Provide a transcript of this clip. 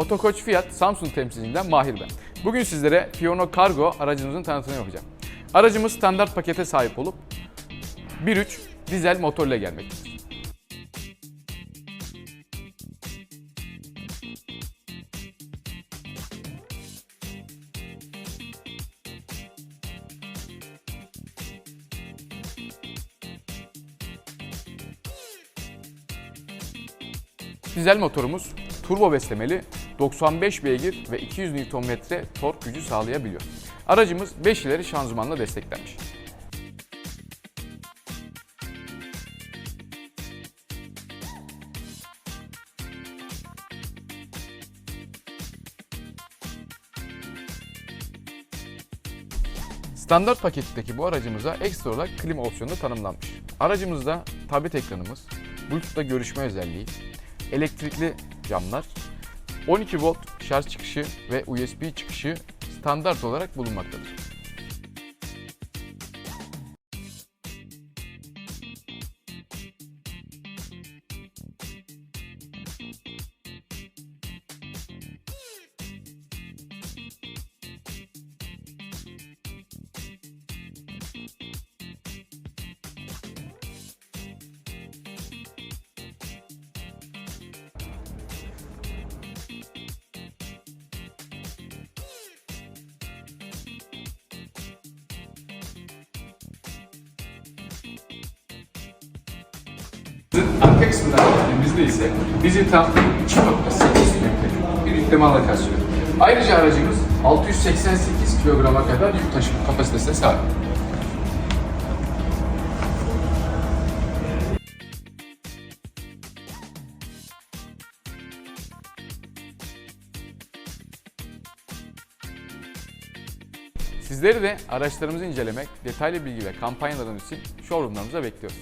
Otokoç Fiat Samsung temsilcisinden Mahir ben. Bugün sizlere Fiona Cargo aracımızın tanıtımını yapacağım. Aracımız standart pakete sahip olup 1.3 dizel motorla gelmektedir. Dizel motorumuz turbo beslemeli 95 beygir ve 200 Nm tork gücü sağlayabiliyor. Aracımız 5 ileri şanzımanla desteklenmiş. Standart paketteki bu aracımıza ekstra olarak klima opsiyonu tanımlanmış. Aracımızda tablet ekranımız, Bluetooth'ta görüşme özelliği, elektrikli camlar, 12 volt şarj çıkışı ve USB çıkışı standart olarak bulunmaktadır. Arka kısmından geldiğimizde ise bizi tam 2.8 metre bir yükleme karşılıyor. Ayrıca aracımız 688 kilograma kadar yük taşıma kapasitesine sahip. Sizleri de araçlarımızı incelemek, detaylı bilgi ve kampanyalarımız için showroomlarımıza bekliyoruz.